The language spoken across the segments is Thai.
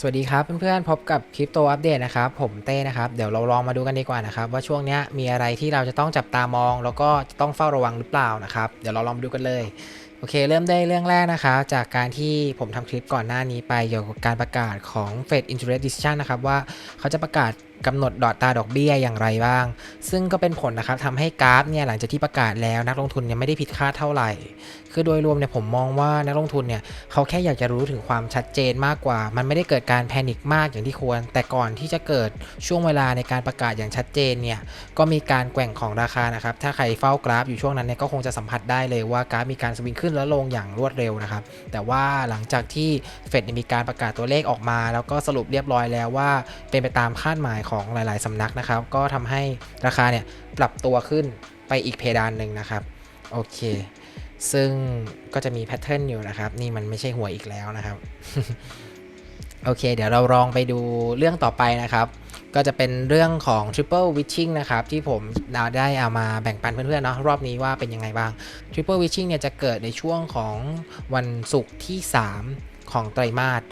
สวัสดีครับเพื่อนๆพบกับคริปโตอัปเดตนะครับผมเต้นะครับเดี๋ยวเราลองมาดูกันดีกว่านะครับว่าช่วงนี้มีอะไรที่เราจะต้องจับตามอง แล้วก็จะต้องเฝ้าระวังหรือเปล่านะครับเดี๋ยวเราลองมาดูกันเลย โอเค เริ่มได้เรื่องแรกนะคะ จากการที่ผมทำคลิปก่อนหน้านี้ไปเกี่ยวกับการประกาศของ Fed Interest Decision นะครับ ว่าเขาจะประกาศกำหนดดอทตาดอกเบี้ยอย่างไรบ้าง ซึ่งก็เป็นผลนะครับทำให้กราฟเนี่ยหลังจากที่ประกาศแล้วนักลงทุนเนี่ยไม่ได้ผิดคาดเท่าไหร่ คือโดยรวมเนี่ยผมมองว่านักลงทุนเนี่ยเขาแค่อยากจะรู้ถึงความชัดเจนมากกว่า มันไม่ได้เกิดการแพนิคมากอย่างที่ควร แต่ก่อนที่จะเกิดช่วงเวลาในการประกาศอย่างชัดเจนเนี่ยก็มีการแกว่งของราคานะครับถ้าใครเฝ้ากราฟอยู่ช่วงนั้นเนี่ยก็คงจะสัมผัสได้เลยว่ากราฟมีการสวิงขึ้นึ้นและลงอย่างรวดเร็วนะครับ แต่ว่าหลังจากที่เฟดมีการประกาศตัวเลขออกมา แล้วก็สรุปเรียบร้อยแล้วว่า เป็นไปตามคาดหมายของหลาย ๆสำนักนะครับ ก็ทำให้ราคาเนี่ยปรับตัวขึ้นไปอีกเพดานหนึ่งนะครับ โอเค ซึ่งก็จะมีแพทเทิร์นอยู่นะครับ นี่มันไม่ใช่หวยอีกแล้วนะครับ โอเค เดี๋ยวเราลองไปดูเรื่องต่อไปนะครับ ก็จะเป็นเรื่องของ Triple Witching นะครับ ที่ผมเราได้เอามาแบ่งปันเพื่อนๆเนาะรอบนี้ว่าเป็นยังไงบ้าง Triple Witching เนี่ยจะเกิดในช่วงของวันศุกร์ที่ 3 ของไตรมาส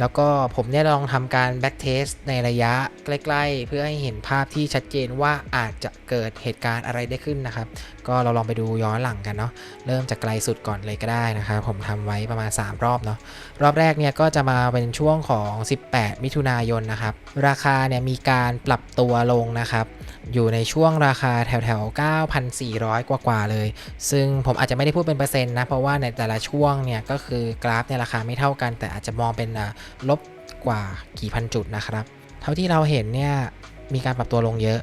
แล้วก็ผมเนี่ยลองทำการแบ็กเทสในระยะใกล้ๆ เพื่อให้เห็นภาพที่ชัดเจนว่าอาจจะเกิดเหตุการณ์อะไรได้ขึ้นนะครับ ก็เราลองไปดูย้อนหลังกันเนาะเริ่มจากไกลสุดก่อนเลยก็ได้นะครับ ผมทำไว้ประมาณ 3 รอบเนาะรอบแรกเนี่ยก็จะมาเป็นช่วงของ 18 มิถุนายนนะครับ ราคาเนี่ยมีการปรับตัวลงนะครับ อยู่ในช่วงราคาแถวแถวๆ9,400 กว่าๆเลย ซึ่งผมอาจจะไม่ได้พูดเป็นเปอร์เซ็นต์นะเพราะว่าในแต่ละช่วงเนี่ยก็คือกราฟเนี่ยราคาไม่เท่ากัน แต่อาจจะมองเป็นลบกว่ากี่พันจุดนะครับ เท่าที่เราเห็นเนี่ยมีการปรับตัวลงเยอะ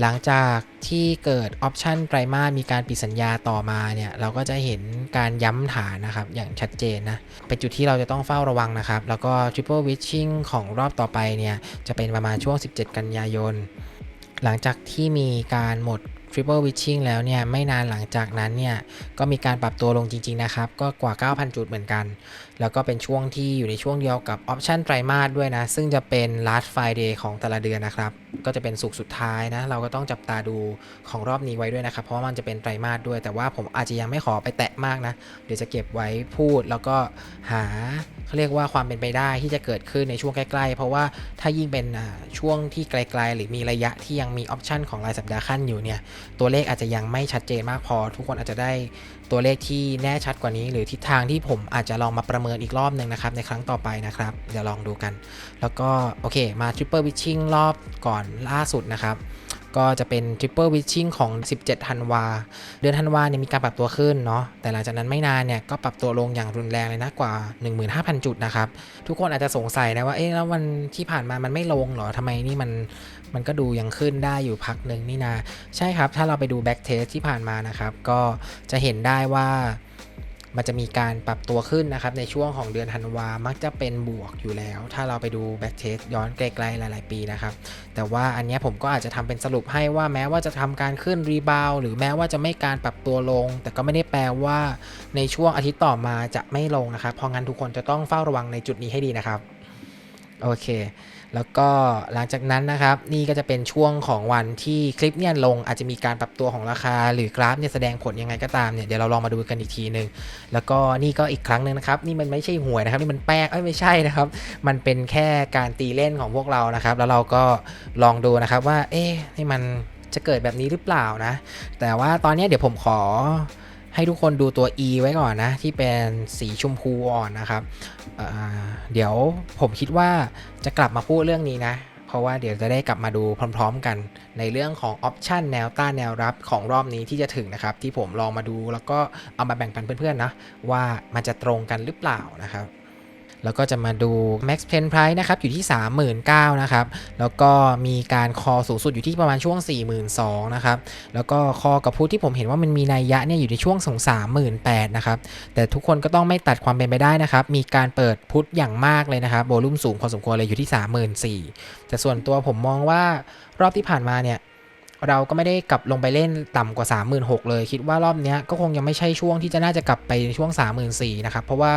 หลังจากที่เกิดออปชันไตรมาสมีการปิดสัญญาต่อมาเนี่ยเราก็จะเห็นการย้ำฐานนะครับ อย่างชัดเจนนะเป็นจุดที่เราจะต้องเฝ้าระวังนะครับ แล้วก็ Triple Witching ของรอบต่อไปเนี่ยจะเป็นประมาณช่วง 17 กันยายนหลังจากที่มีการหมด Triple Witching แล้วเนี่ยไม่นานหลังจากนั้นเนี่ยก็มีการปรับตัวลงจริง ๆ นะครับ ก็กว่า 9,000 จุดเหมือนกัน แล้วก็เป็นช่วงที่อยู่ในช่วงเดียวกับออปชันไตรมาสด้วยนะ ซึ่งจะเป็น last Friday ของแต่ละเดือนนะครับก็จะเป็นสุกสุดท้ายนะ เราก็ต้องจับตาดูของรอบนี้ไว้ด้วยนะครับ เพราะว่ามันจะเป็นไตรมาสด้วย แต่ว่าผมอาจจะยังไม่ขอไปแตะมากนะ เดี๋ยวจะเก็บไว้พูดแล้วก็หาเขาเรียกว่าความเป็นไปได้ที่จะเกิดขึ้นในช่วงใกล้ๆ เพราะว่าถ้ายิ่งเป็นช่วงที่ไกลๆ หรือมีระยะที่ยังมีออปชันของรายสัปดาห์ขั้นอยู่เนี่ย ตัวเลขอาจจะยังไม่ชัดเจนมากพอ ทุกคนอาจจะได้ตัวเลขที่แน่ชัดกว่านี้ หรือทิศทางที่ผมอาจจะลองมาประเมินอีกรอบหนึ่งนะครับในครั้งต่อไปนะครับเดี๋ยวลองดูกัน แล้วก็โอเคมา Triple Witching รอบก่อนล่าสุดนะครับ ก็จะเป็น Triple Witching ของ 17 ธันวา เดือนธันวาเนี่ยมีการปรับตัวขึ้นเนาะ แต่หลังจากนั้นไม่นานเนี่ยก็ปรับตัวลงอย่างรุนแรงเลยนะกว่า 15,000 จุดนะครับ ทุกคนอาจจะสงสัยนะว่า เอ๊ะแล้ววันที่ผ่านมามันไม่ลงเหรอทำไมนี่มันมันก็ดูยังขึ้นได้อยู่พักหนึ่งนี่นา ใช่ครับ ถ้าเราไปดู back test ที่ผ่านมานะครับ ก็จะเห็นได้ว่า มันจะมีการปรับตัวขึ้นนะครับ ในช่วงของเดือนธันวา มักจะเป็นบวกอยู่แล้ว ถ้าเราไปดู back test ย้อนไกลๆหลาย ๆ ปีนะครับ แต่ว่าอันนี้ผมก็อาจจะทำเป็นสรุปให้ว่าแม้ว่าจะทำการขึ้นรีบาวหรือแม้ว่าจะไม่การปรับตัวลง แต่ก็ไม่ได้แปลว่าในช่วงอาทิตย์ต่อมาจะไม่ลงนะครับ เพราะงั้นทุกคนจะต้องเฝ้าระวังในจุดนี้ให้ดีนะครับ โอเค แล้วก็หลังจากนั้นนะครับ นี่ก็จะเป็นช่วงของวันที่คลิปเนี่ยลงอาจจะมีการปรับตัวของราคา หรือกราฟเนี่ยแสดงผลยังไงก็ตามเนี่ยเดี๋ยวเราลองมาดูกันอีกทีหนึ่งแล้วก็นี่ก็อีกครั้งหนึ่งนะครับนี่มันไม่ใช่หวยนะครับนี่มันแป้งเอ้ยไม่ใช่นะครับ มันเป็นแค่การตีเล่นของพวกเรานะครับ แล้วเราก็ลองดูนะครับว่า เอ๊ะนี่มันจะเกิดแบบนี้หรือเปล่านะ แต่ว่าตอนนี้เดี๋ยวผมขอ ให้ทุกคนดูตัว E ไว้ก่อนนะ ที่เป็นสีชมพูอ่อนนะครับเเดี๋ยวผมคิดว่าจะกลับมาพูดเรื่องนี้นะ เพราะว่าเดี๋ยวจะได้กลับมาดูพร้อม ๆ กัน ในเรื่องของออปชันแนวต้านแนวรับของรอบนี้ที่จะถึงนะครับ ที่ผมลองมาดูแล้วก็เอามาแบ่งปันเพื่อนๆนะว่ามันจะตรงกันหรือเปล่านะครับ แล้วก็จะมาดู Max Pen Price นะครับอยู่ที่ 39,000นะครับแล้วก็มีการคอสูงสุดอยู่ที่ประมาณช่วง 42,000นะครับแล้วก็คอกับพุทที่ผมเห็นว่ามันมีนัยยะเนี่ยอยู่ในช่วงสง38,000นะครับแต่ทุกคนก็ต้องไม่ตัดความเป็นไปได้นะครับมีการเปิดพุทอย่างมากเลยนะครับโวลุ่มสูงพอสมควรเลยอยู่ที่ 34,000แต่ส่วนตัวผมมองว่ารอบที่ผ่านมาเนี่ยเราก็ไม่ได้กลับลงไปเล่นต่ำกว่า 36,000 เลย คิดว่ารอบนี้ก็คงยังไม่ใช่ช่วงที่จะน่าจะกลับไปช่วง 34,000 นะครับ เพราะว่า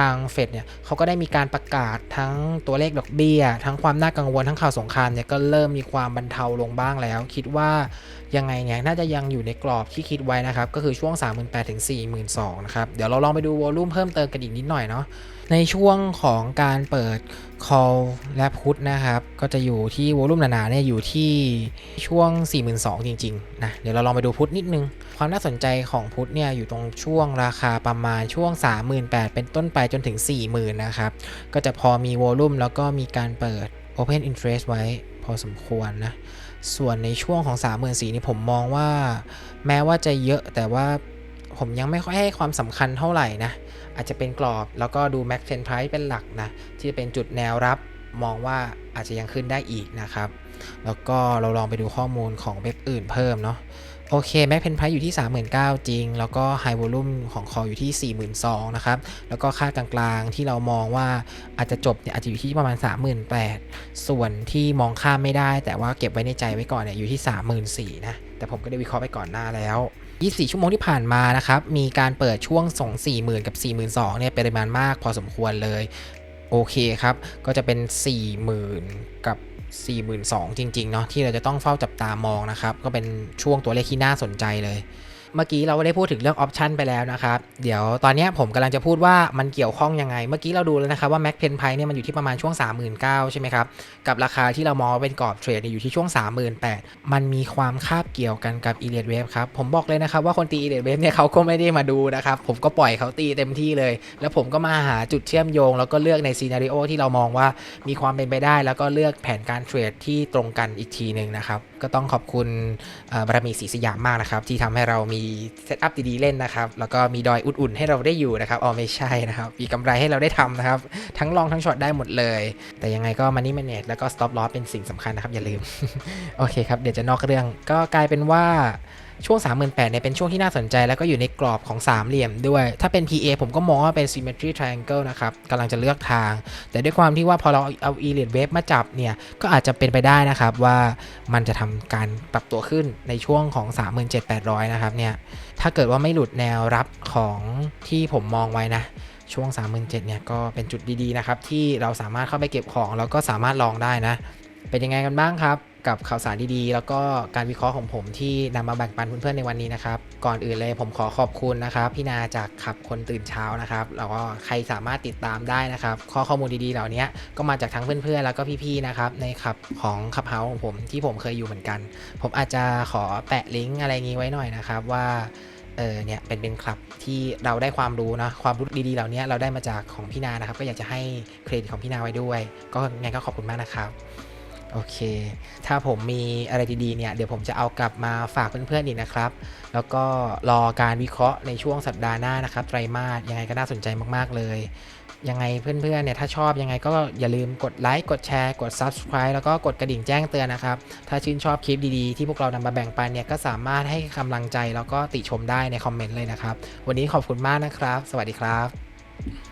ทางเฟดเนี่ยเขาก็ได้มีการประกาศทั้งตัวเลขดอกเบี้ย ทั้งความน่ากังวลทั้งข่าวสงครามเนี่ยก็เริ่มมีความบรรเทาลงบ้างแล้ว คิดว่ายังไงเนี่ยน่าจะยังอยู่ในกรอบที่คิดไว้นะครับ ก็คือช่วง 38,000ถึง42,000นะครับ เดี๋ยวเราลองไปดูวอลลุ่มเพิ่มเติมกันอีกนิดหน่อยเนาะในช่วงของการเปิด call และ put นะครับ ก็จะอยู่ที่วอลุ่มหนาๆเนี่ยอยู่ที่ช่วง 42,000 จริงๆนะเดี๋ยวเราลองไปดู put นิดนึง ความน่าสนใจของ put เนี่ยอยู่ตรงช่วงราคาประมาณช่วง 38,000 เป็นต้นไปจนถึง 40,000 นะครับ ก็จะพอมีวอลุ่มแล้วก็มีการเปิด open interest ไว้พอสมควรนะ ส่วนในช่วงของ 34,000นี่ผมมองว่า แม้ว่าจะเยอะแต่ว่าผมยังไม่ค่อยให้ความสำคัญเท่าไหร่นะ อาจจะเป็นกรอบแล้วก็ดู Max 10 Price เป็นหลักนะ ที่จะเป็นจุดแนวรับมองว่าอาจจะยังขึ้นได้อีกนะครับ แล้วก็เราลองไปดูข้อมูลของเว็บอื่นเพิ่มเนาะ โอเค Max Pen Price อยู่ที่ 39,000จริง แล้วก็ High Volume ของ Call อยู่ที่ 42,000นะครับ แล้วก็ค่ากลางๆที่เรามองว่าอาจจะจบเนี่ยอาจจะอยู่ที่ประมาณ 38,000 ส่วนที่มองข้ามไม่ได้ แต่ว่าเก็บไว้ในใจไว้ก่อนเนี่ยอยู่ที่ 34,000นะ แต่ผมก็ได้วิเคราะห์ไปก่อนหน้าแล้ว24 ชั่วโมงที่ผ่านมานะครับมีการเปิดช่วง2 40,000 กับ 42,000เนี่ยปริมาณมากพอสมควรเลยโอเคครับ ก็จะเป็น 40,000 กับ 42,000 จริง ๆ เนาะที่เราจะต้องเฝ้าจับตามองนะครับ ก็เป็นช่วงตัวเลขที่น่าสนใจเลย เมื่อกี้เราได้พูดถึงเรื่องออปชันไปแล้วนะครับ เดี๋ยวตอนนี้ผมกำลังจะพูดว่ามันเกี่ยวข้องยังไง เมื่อกี้เราดูแล้วนะครับว่า Mac Pen p i เนี่ยมันอยู่ที่ประมาณช่วง 39,000ใช่ไหมครับ กับราคาที่เรามองเป็นกรอบเทรดอยู่ที่ช่วง 38,000 มันมีความคาบเกี่ยวกันกับ e l i o t Wave ครับ ผมบอกเลยนะครับว่าคนตี e l i o t Wave เนี่ยเขาก็ไม่ได้มาดูนะครับ ผมก็ปล่อยเขาตีเต็มที่เลย แล้วผมก็มาหาจุดเชื่อมโยง แล้วก็เลือกในซีนารีโอที่เรามองว่ามีความเป็นไปได้ แล้วก็เลือกแผนการเทรดที่ตรงกันอีกทีหนึ่งนะครับ ก็ต้องขอบคุณบารมีศรีสยามมากนะครับ ที่ทำให้เรามีเซตอัพดีๆเล่นนะครับ แล้วก็มีดอยอุ่นๆให้เราได้อยู่นะครับอ๋อไม่ใช่นะครับ มีกำไรให้เราได้ทำนะครับ ทั้งลองทั้งช็อตได้หมดเลย แต่ยังไงก็ Money Manage แล้วก็สต็อปลอสเป็นสิ่งสำคัญนะครับ อย่าลืม โอเคครับ เดี๋ยวจะนอกเรื่องก็กลายเป็นว่า ช่วง 38,000เนี่ยเป็นช่วงที่น่าสนใจแล้วก็อยู่ในกรอบของสามเหลี่ยมด้วย ถ้าเป็น PA ผมก็มองว่าเป็น Symmetry Triangle นะครับกำลังจะเลือกทาง แต่ด้วยความที่ว่าพอเราเอา e l i t Wave มาจับเนี่ย ก็อาจจะเป็นไปได้นะครับว่ามันจะทำการปรับตัวขึ้นในช่วงของ 37,800 นะครับเนี่ย ถ้าเกิดว่าไม่หลุดแนวรับของที่ผมมองไว้นะช่วง 37,000เนี่ยก็เป็นจุดดีๆนะครับที่เราสามารถเข้าไปเก็บของแล้วก็สามารถลองได้นะ เป็นยังไงกันบ้างครับ กับข่าวสารดีๆ แล้วก็การวิเคราะห์ของผมที่นำมาแบ่งปันเพื่อนๆในวันนี้นะครับ ก่อนอื่นเลยผมขอขอบคุณนะครับ พี่นาจากขับคนตื่นเช้านะครับ แล้วก็ใครสามารถติดตามได้นะครับ ข้อข้อมูลดีๆ เหล่านี้ก็มาจากทั้งเพื่อนๆ แล้วก็พี่ๆ นะครับ ในขับของขับเฮาของผมที่ผมเคยอยู่เหมือนกัน ผมอาจจะขอแปะลิงก์อะไรงี้ไว้หน่อยนะครับว่าเออเนี่ยเป็นเป็นคลับที่เราได้ความรู้นะความรู้ดีๆเหล่านี้เราได้มาจากของพี่นานะครับ ก็อยากจะให้เครดิตของพี่นาไว้ด้วย ก็ไงก็ขอบคุณมากนะครับ โอเค ถ้าผมมีอะไรดีๆเนี่ย เดี๋ยวผมจะเอากลับมาฝากเพื่อนๆอีกนะครับ แล้วก็รอการวิเคราะห์ในช่วงสัปดาห์หน้านะครับ ไตรมาสยังไงก็น่าสนใจมากๆเลย ยังไงเพื่อนๆเนี่ย ถ้าชอบยังไงก็อย่าลืมกดไลค์ กดแชร์ กด Subscribe แล้วก็กดกระดิ่งแจ้งเตือนนะครับ ถ้าชื่นชอบคลิปดีๆ ที่พวกเรานำมาแบ่งปันเนี่ย ก็สามารถให้กำลังใจแล้วก็ติชมได้ในคอมเมนต์เลยนะครับ วันนี้ขอบคุณมากนะครับ สวัสดีครับ